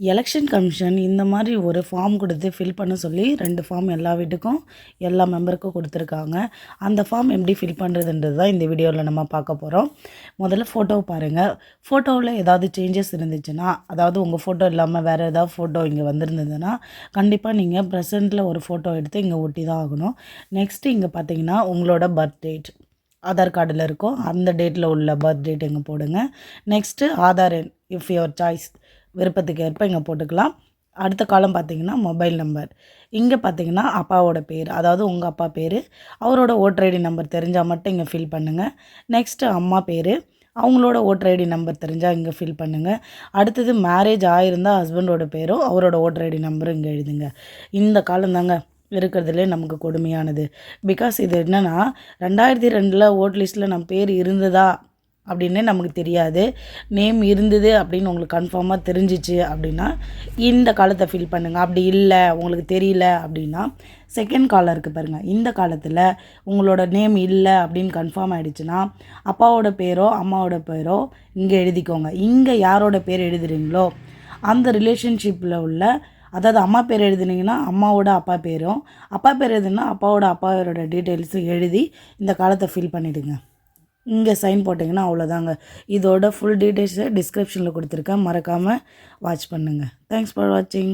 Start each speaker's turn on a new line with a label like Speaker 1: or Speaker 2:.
Speaker 1: Election commission இந்த மாதிரி ஒரு ஃபார்ம் கொடுத்து ஃபில் பண்ண சொல்லி ரெண்டு ஃபார்ம் எல்லா வீட்டுக்கும் எல்லா மெம்பருக்கும் கொடுத்துருக்காங்க. அந்த ஃபார்ம் எப்படி ஃபில் பண்ணுறதுன்றது தான் இந்த வீடியோவில் நம்ம பார்க்க போகிறோம் முதல்ல ஃபோட்டோ பாருங்கள் ஃபோட்டோவில் ஏதாவது சேஞ்சஸ் இருந்துச்சுன்னா அதாவது உங்கள் ஃபோட்டோ இல்லாமல் வேறு ஏதாவது ஃபோட்டோ இங்கே வந்திருந்ததுன்னா கண்டிப்பாக நீங்கள் ப்ரெசண்ட்டில் ஒரு ஃபோட்டோ எடுத்து இங்கே ஒட்டி தான் ஆகணும். நெக்ஸ்ட்டு இங்கே பார்த்தீங்கன்னா உங்களோட பர்த் டேட் ஆதார் கார்டில் இருக்கும். அந்த டேட்டில் உள்ள பர்த் டேட் இங்கே போடுங்க. நெக்ஸ்ட்டு ஆதார் எண். இஃப் யுவர் சாய்ஸ் விருப்பத்துக்கு ஏற்ப இங்கே போட்டுக்கலாம். அடுத்த காலம் பார்த்தீங்கன்னா மொபைல் நம்பர் இங்கே பார்த்தீங்கன்னா அப்பாவோட பேர் அதாவது உங்கள் அப்பா பேர். அவரோட ஓட்டர் ஐடி நம்பர் தெரிஞ்சால் மட்டும் இங்கே ஃபில் பண்ணுங்கள் நெக்ஸ்ட்டு அம்மா பேர். அவங்களோட ஓட்டர் ஐடி நம்பர் தெரிஞ்சால் இங்கே ஃபில் பண்ணுங்கள் அடுத்தது மேரேஜ் ஆகிருந்தால் ஹஸ்பண்டோட பேரும் அவரோட ஓட்டர் ஐடி நம்பரும் இங்கே எழுதுங்க. இந்த காலம் தாங்க இருக்கிறதுலே நமக்கு கொடுமையானது. பிகாஸ் இது என்னென்னா ரெண்டாயிரத்தி ரெண்டில் ஓட் லிஸ்ட்டில் நம்ம பேர் இருந்ததா அப்படின்னு நமக்கு தெரியாது. நேம் இருந்தது அப்படின்னு உங்களுக்கு கன்ஃபார்மாக தெரிஞ்சிச்சு அப்படின்னா இந்த காலத்தை ஃபில் பண்ணுங்கள் அப்படி இல்லை உங்களுக்கு தெரியல அப்படின்னா செகண்ட் காலம் இருக்குது பாருங்கள் இந்த காலத்தில் உங்களோட நேம் இல்லை அப்படின்னு கன்ஃபார்ம் ஆகிடுச்சுன்னா அப்பாவோட பேரோ அம்மாவோட பேரோ இங்கே எழுதிக்கோங்க. இங்கே யாரோட பேர் எழுதுறீங்களோ அந்த ரிலேஷன்ஷிப்பில் உள்ள அதாவது அம்மா பேர் எழுதுனீங்கன்னா அம்மாவோட அப்பா பேரும் அப்பா பேர் எழுதுனா அப்பாவோட அப்பாவோட டீட்டெயில்ஸும் எழுதி இந்த காலத்தை ஃபில் பண்ணிவிடுங்க இங்கே சைன் போட்டிங்கன்னா அவ்வளோதாங்க இதோட ஃபுல் டீட்டெயில்ஸை டிஸ்கிரிப்ஷனில் கொடுத்துருக்கேன். மறக்காமல் வாட்ச் பண்ணுங்கள் தேங்க்ஸ் ஃபார் வாட்சிங்